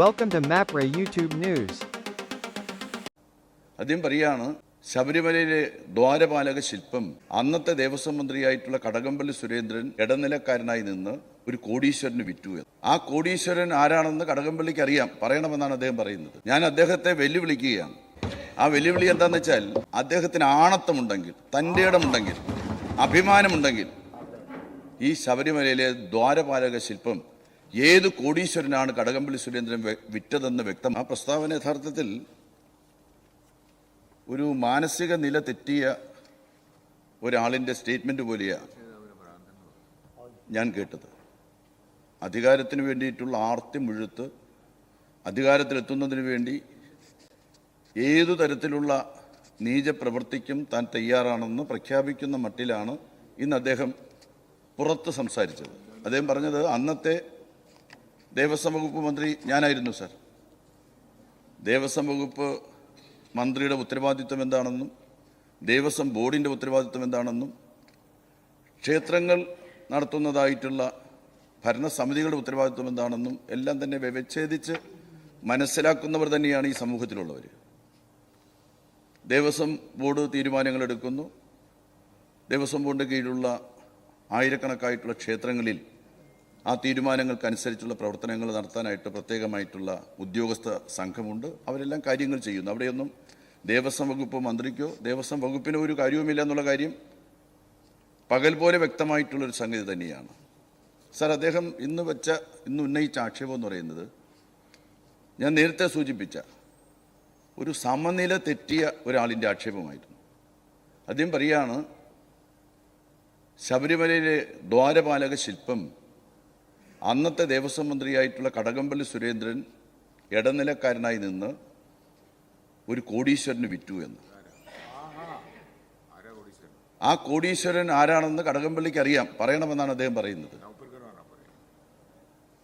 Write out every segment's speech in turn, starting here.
Welcome to MAPRA YouTube news ആദ്യം പറയാണ് ശബരിമലയിലെ ദ്വാരപാലക ശില്പം അന്നത്തെ ദേവസ്വം മന്ത്രിയായിട്ടുള്ള കടകംപള്ളി സുരേന്ദ്രൻ ഇടനിലക്കാരനായി നിന്ന് ഒരു കോടീശ്വരന് വിറ്റു ആ കോടീശ്വരൻ ആരാണെന്ന് കടകംപള്ളിക്ക് അറിയാം പറയണമെന്നാണ് അദ്ദേഹം പറയുന്നത്. ഞാൻ അദ്ദേഹത്തെ വെല്ലുവിളിക്കുകയാണ്. ആ വെല്ലുവിളി എന്താണെന്ന് വെച്ചാൽ അദ്ദേഹത്തിന് ആണത്തമുണ്ടെങ്കിൽ തന്റെ ഇടമുണ്ടെങ്കിൽ അഭിമാനമുണ്ടെങ്കിൽ ഈ ശബരിമലയിലെ ദ്വാരപാലക ശില്പം ഏത് കോടീശ്വരനാണ് കടകംപള്ളി സുരേന്ദ്രൻ വിറ്റതെന്ന് വ്യക്തം ആ പ്രസ്താവന യഥാർത്ഥത്തിൽ ഒരു മാനസിക നില തെറ്റിയ ഒരാളിന്റെ സ്റ്റേറ്റ്മെന്റ് പോലെയാണ് ഞാൻ കേട്ടത്. അധികാരത്തിന് വേണ്ടിയിട്ടുള്ള ആർത്തി മുഴുത്ത് അധികാരത്തിലെത്തുന്നതിന് വേണ്ടി ഏതു തരത്തിലുള്ള നീചപ്രവൃത്തിക്കും താൻ തയ്യാറാണെന്ന് പ്രഖ്യാപിക്കുന്ന മട്ടിലാണ് ഇന്ന് അദ്ദേഹം പുറത്ത് സംസാരിച്ചത്. അദ്ദേഹം പറഞ്ഞത് അന്നത്തെ ദേവസ്വം വകുപ്പ് മന്ത്രി ഞാനായിരുന്നു സർ. ദേവസ്വം വകുപ്പ് മന്ത്രിയുടെ ഉത്തരവാദിത്വം എന്താണെന്നും ദേവസ്വം ബോർഡിന്റെ ഉത്തരവാദിത്വം എന്താണെന്നും ക്ഷേത്രങ്ങൾ നടത്തുന്നതായിട്ടുള്ള ഭരണസമിതികളുടെ ഉത്തരവാദിത്വം എന്താണെന്നും എല്ലാം തന്നെ വ്യവച്ഛേദിച്ച് മനസ്സിലാക്കുന്നവർ തന്നെയാണ് ഈ സമൂഹത്തിലുള്ളവർ ദേവസ്വം ബോർഡ് തീരുമാനങ്ങൾ എടുക്കുന്നു. ദേവസ്വം ബോർഡിന്റെ കീഴിലുള്ള ആയിരക്കണക്കായിട്ടുള്ള ക്ഷേത്രങ്ങളിൽ ആ തീരുമാനങ്ങൾക്കനുസരിച്ചുള്ള പ്രവർത്തനങ്ങൾ നടത്താനായിട്ട് പ്രത്യേകമായിട്ടുള്ള ഉദ്യോഗസ്ഥ സംഘമുണ്ട്. അവരെല്ലാം കാര്യങ്ങൾ ചെയ്യുന്നു. അവിടെയൊന്നും ദേവസ്വം വകുപ്പ് മന്ത്രിക്കോ ദേവസ്വം വകുപ്പിനോ ഒരു കാര്യവുമില്ല എന്നുള്ള കാര്യം പകൽ പോലെ വ്യക്തമായിട്ടുള്ളൊരു സംഗതി തന്നെയാണ്. സാർ അദ്ദേഹം ഇന്ന് വെച്ച ഇന്ന് ഉന്നയിച്ച ആക്ഷേപം എന്ന് പറയുന്നത് ഞാൻ നേരത്തെ സൂചിപ്പിച്ച ഒരു സമനില തെറ്റിയ ഒരാളിന്റെ ആക്ഷേപമായിരുന്നു. അദ്ദേഹം പറയാണ് ശബരിമലയിലെ ദ്വാരപാലക ശില്പം അന്നത്തെ ദേവസ്വം മന്ത്രിയായിട്ടുള്ള കടകംപള്ളി സുരേന്ദ്രൻ ഇടനിലക്കാരനായി നിന്ന് ഒരു കോടീശ്വരന് വിറ്റു എന്ന്. ആ കോടീശ്വരൻ ആരാണെന്ന് കടകംപള്ളിക്ക് അറിയാം. പറയണമെന്നാണ് അദ്ദേഹം പറയുന്നത്.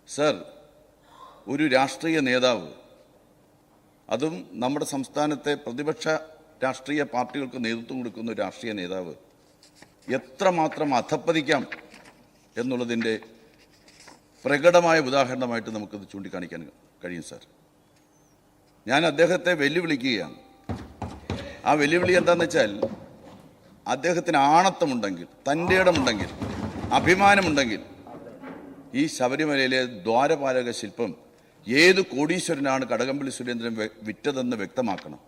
സർ ഒരു രാഷ്ട്രീയ നേതാവ് അതും നമ്മുടെ സംസ്ഥാനത്തെ പ്രതിപക്ഷ രാഷ്ട്രീയ പാർട്ടികൾക്ക് നേതൃത്വം കൊടുക്കുന്ന ഒരു രാഷ്ട്രീയ നേതാവ് എത്രമാത്രം അധപ്പതിക്കാം എന്നുള്ളതിന്റെ പ്രകടമായ ഉദാഹരണമായിട്ട് നമുക്കത് ചൂണ്ടിക്കാണിക്കാൻ കഴിയും സാർ. ഞാൻ അദ്ദേഹത്തെ വെല്ലുവിളിക്കുകയാണ്. ആ വെല്ലുവിളി എന്താണെന്ന് വെച്ചാൽ അദ്ദേഹത്തിന് ആണത്തമുണ്ടെങ്കിൽ തന്റെ ഇടമുണ്ടെങ്കിൽ അഭിമാനമുണ്ടെങ്കിൽ ഈ ശബരിമലയിലെ ദ്വാരപാലക ശില്പം ഏത് കോടീശ്വരനാണ് കടകംപള്ളി സുരേന്ദ്രൻ വിറ്റതെന്ന് വ്യക്തമാക്കണം.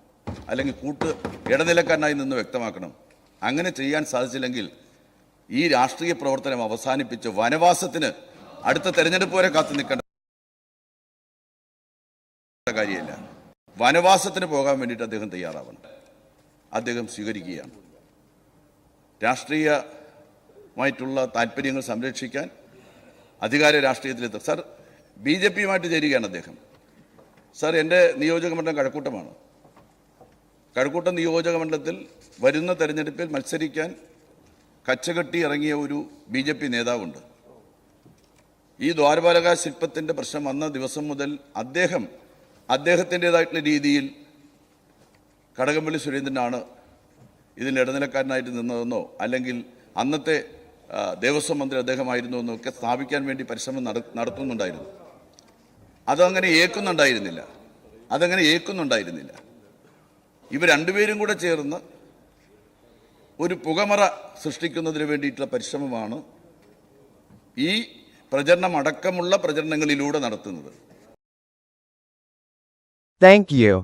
അല്ലെങ്കിൽ കൂട്ട് ഇടനിലക്കാരനായി നിന്ന് വ്യക്തമാക്കണം. അങ്ങനെ ചെയ്യാൻ സാധിച്ചില്ലെങ്കിൽ ഈ രാഷ്ട്രീയ പ്രവർത്തനം അവസാനിപ്പിച്ച് വനവാസത്തിന് അടുത്ത തെരഞ്ഞെടുപ്പ് വരെ കാത്തു നിൽക്കേണ്ട കാര്യമില്ല. വനവാസത്തിന് പോകാൻ വേണ്ടിയിട്ട് അദ്ദേഹം തയ്യാറാവണം. അദ്ദേഹം സ്വീകരിക്കുകയാണ്. രാഷ്ട്രീയമായിട്ടുള്ള താല്പര്യങ്ങൾ സംരക്ഷിക്കാൻ അധികാര രാഷ്ട്രീയത്തിലെത്തും. സാർ ബി ജെ പിയുമായിട്ട് ചേരുകയാണ് അദ്ദേഹം. സാർ എന്റെ നിയോജക മണ്ഡലം കഴക്കൂട്ടമാണ്. കഴക്കൂട്ടം നിയോജക മണ്ഡലത്തിൽ വരുന്ന തെരഞ്ഞെടുപ്പിൽ മത്സരിക്കാൻ കച്ചകെട്ടി ഇറങ്ങിയ ഒരു ബി ജെ പി നേതാവുണ്ട്. ഈ ദ്വാരപാലക ശില്പത്തിന്റെ പ്രശ്നം വന്ന ദിവസം മുതൽ അദ്ദേഹം അദ്ദേഹത്തിന്റെതായിട്ടുള്ള രീതിയിൽ കടകംപള്ളി സുരേന്ദ്രനാണ് ഇതിൽ ഇടനിലക്കാരനായിട്ട് നിന്നതെന്നോ അല്ലെങ്കിൽ അന്നത്തെ ദേവസ്വം മന്ത്രി അദ്ദേഹമായിരുന്നു എന്നൊക്കെ സ്ഥാപിക്കാൻ വേണ്ടി പരിശ്രമം നട- നടത്തുന്നുണ്ടായിരുന്നു. അതങ്ങനെ ഏക്കുന്നുണ്ടായിരുന്നില്ല. അതങ്ങനെ ഏക്കുന്നുണ്ടായിരുന്നില്ല. ഇവ രണ്ടുപേരും കൂടെ ചേർന്ന് ഒരു പുകമറ സൃഷ്ടിക്കുന്നതിന് വേണ്ടിയിട്ടുള്ള പരിശ്രമമാണ് ഈ പ്രചരണം അടക്കമുള്ള പ്രചരണങ്ങളിലൂടെ നടത്തുന്നത് താങ്ക് you.